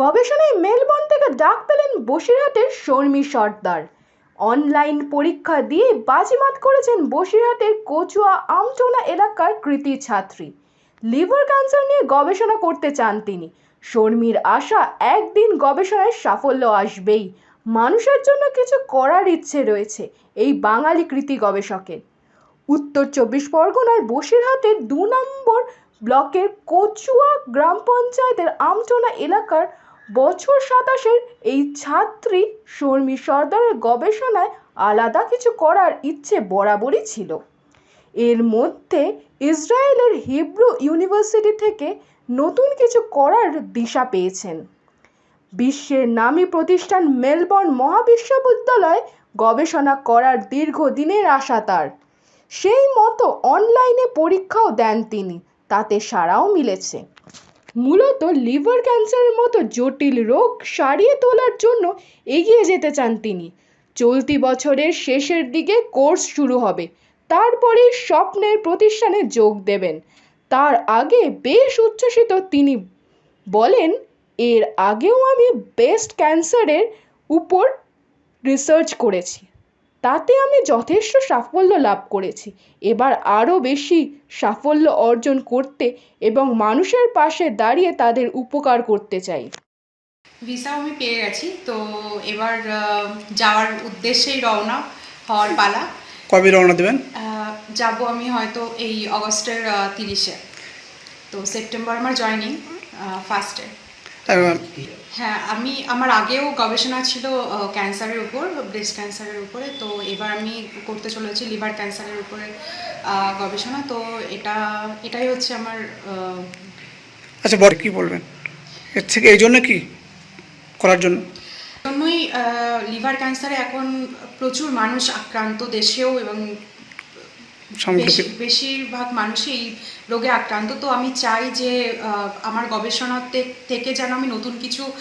গবেষণায় মেলবোর্ন থেকে ডাক পেলেন বসিরহাটের শর্মী সর্দার। অনলাইন পরীক্ষা দিয়ে বাজিমাত করেছেন বসিরহাটের কচুয়া আমটোনা এলাকার কৃতি ছাত্রী। লিভার ক্যান্সার নিয়ে গবেষণা করতে চান তিনি। শর্মীর আশা একদিন গবেষণায় সাফল্য আসবেই। মানুষের জন্য কিছু করার ইচ্ছে রয়েছে এই বাঙালি কৃতি গবেষকের। উত্তর চব্বিশ পরগনার বসিরহাটের দু নম্বর ব্লকের কচুয়া গ্রাম পঞ্চায়েতের আমটোনা এলাকার বছর সাতাশের এই ছাত্রী শর্মী সর্দারের গবেষণায় আলাদা কিছু করার ইচ্ছে বরাবরই ছিল। এর মধ্যে ইসরায়েলের হিব্রু ইউনিভার্সিটি থেকে নতুন কিছু করার দিশা পেয়েছেন। বিশ্বের নামী প্রতিষ্ঠান মেলবর্ন মহাবিশ্ববিদ্যালয় গবেষণা করার দীর্ঘদিনের আশা তার। সেই মতো অনলাইনে পরীক্ষাও দেন তিনি, তাতে সাড়াও মিলেছে। মূলত লিভার ক্যান্সারের মতো জটিল রোগ সারিয়ে তোলার জন্য এগিয়ে যেতে চান তিনি। চলতি বছরের শেষের দিকে কোর্স শুরু হবে। তারপরেই স্বপ্নের প্রতিষ্ঠানে যোগ দেবেন। তার আগে বেশ উচ্ছ্বসিত তিনি বলেন, এর আগেও আমি বেস্ট ক্যান্সারের উপর রিসার্চ করেছি। তাতে আমি যথেষ্ট সাফল্য লাভ করেছি। এবার আরও বেশি সাফল্য অর্জন করতে এবং মানুষের পাশে দাঁড়িয়ে তাদের উপকার করতে চাই। ভিসাও আমি পেয়ে গেছি তো এবার যাওয়ার উদ্দেশ্যেই রওনা হওয়ার পালা। কবে রওনা দেবেন? যাব আমি হয়তো এই অগস্টের তিরিশে। তো সেপ্টেম্বর আমার জয়নিং ফার্স্টে হ্যাঁ আমি আমার আগেও গবেষণা ছিল ক্যান্সারের উপর ব্রেস্ট ক্যান্সারের উপরে। তো এবার আমি করতে চলেছি লিভার ক্যান্সারের উপরে গবেষণা। তো এটা এটাই হচ্ছে আমার আচ্ছা বর কি বলবেন? এর থেকে এই জন্য কি করার জন্য? জন্যই লিভার ক্যান্সারে এখন প্রচুর মানুষ আক্রান্ত দেশেও এবং বেশিরভাগ মানুষই এই রোগে আক্রান্ত। তো আমি চাই যে আমার গবেষণা তে- থেকে যেন আমি নতুন কিছু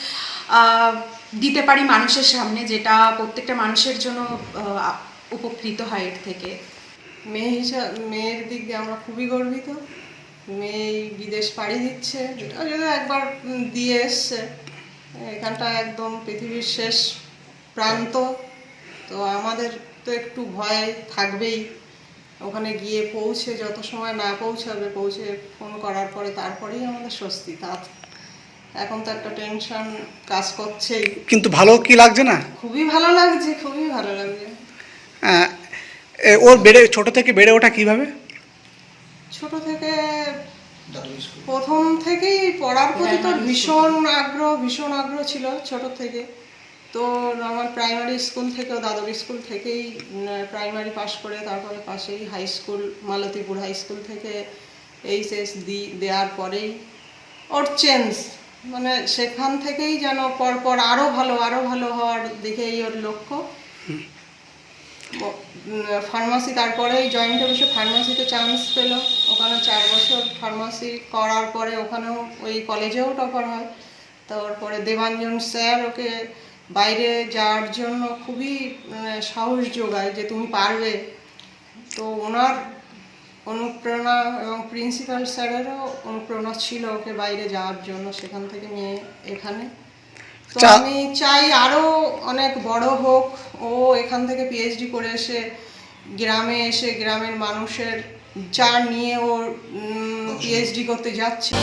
আহ, দিতে পারি মানুষের সামনে যেটা প্রত্যেকটা মানুষের জন্য উপকৃত হয় এর থেকে। মেয়ে হিসাব মেয়ের দিক দিয়ে আমরা খুবই গর্বিত। মেয়ে বিদেশ পাড়ি দিচ্ছে একবার দিয়ে এসছে। এখানটা একদম পৃথিবীর শেষ প্রান্ত। তো আমাদের তো একটু ভয় থাকবেই। ওখানে গিয়ে পৌঁছে যত সময় না পৌঁছাবে পৌঁছে ফোন করার পরে তারপরেই আমাদের স্বস্তি। তা এখন তো একটা টেনশন কাজ করছেই। কিন্তু ভালো কি লাগছে না? খুবই ভালো লাগছে খুবই ভালো লাগছে। এ, ওর বেড়ে ছোট থেকে বেড়ে ওঠা কীভাবে? ছোট থেকে প্রথম থেকেই পড়ার প্রতি তো ভীষণ আগ্রহ ভীষণ আগ্রহ ছিল ছোট থেকে। তো আমার প্রাইমারি স্কুল থেকেও দাদর স্কুল থেকেই প্রাইমারি পাশ করে, তারপরে পাশেই high school Maltipur high school থেকে এইচএস দি, দেওয়ার পরেই ওর চেঞ্জ মানে সেখান থেকেই যেন পরপর আরও ভালো আরও ভালো হওয়ার দিকেই ওর লক্ষ্য। ফার্মাসি তারপরেই জয়েন্ট অফিসে ফার্মাসিতে চান্স পেল। ওখানে চার বছর ফার্মাসি করার পরে ওখানেও ওই কলেজেও টপার হয়। তারপরে দেবাঞ্জন স্যার ওকে বাইরে যাওয়ার জন্য খুবই মানে, সাহস যোগায় যে তুমি পারবে। তো ওনার অনুপ্রেরণা এবং প্রিন্সিপাল স্যারেরও অনুপ্রেরণা ছিল ওকে বাইরে যাওয়ার জন্য সেখান থেকে নিয়ে এখানে। তো আমি চাই আরও অনেক বড় হোক। ও এখান থেকে পিএইচডি করে এসে গ্রামে এসে গ্রামের মানুষের যা নিয়ে ও পিএইচডি করতে যাচ্ছে।